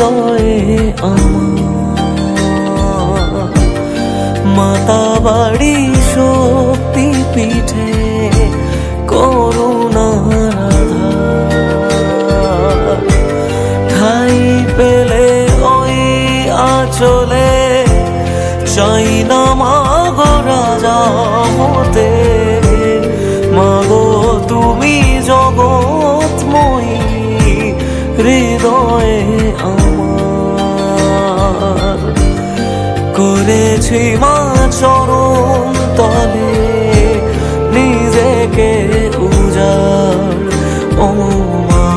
হৃদয়ে মাতা বাড়ি শক্তি পিঠে আধার। ঠাই পেলে ওই আচলে, চাই না মা মাগো রাজা হতে হৃদয়ে আমার করেছি মা চরণ তলে নিজেকে উজাড় ও মা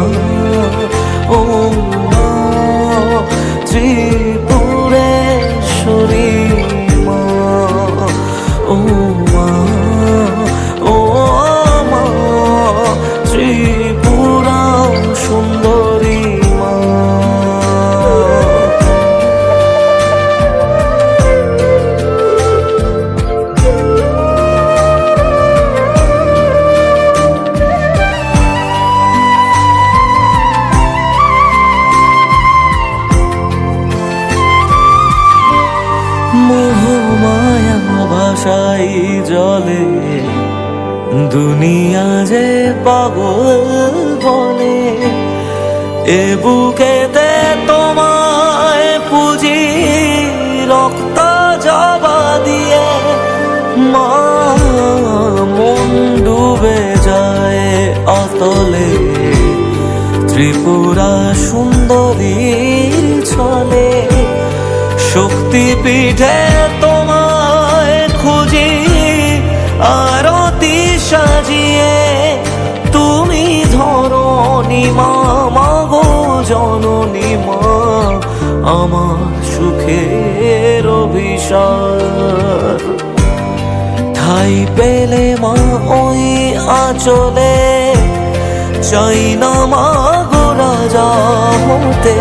ও মা ভাষাই জলে, দুনিয়া যে পাগল বলে এ বুকেতে তোমায় পুজি, রক্ত জবা দিয়ে মা মন ডুবে যায় অতলে। ত্রিপুরা সুন্দরীর ছলে শক্তি পিঠে সাজিয়ে তুমি ধরনি মা মাগো জননী মা, আমার সুখের অভিসার ঠাই পেলে মা ওই আচলে, চাই না মা গো রাজা হতে।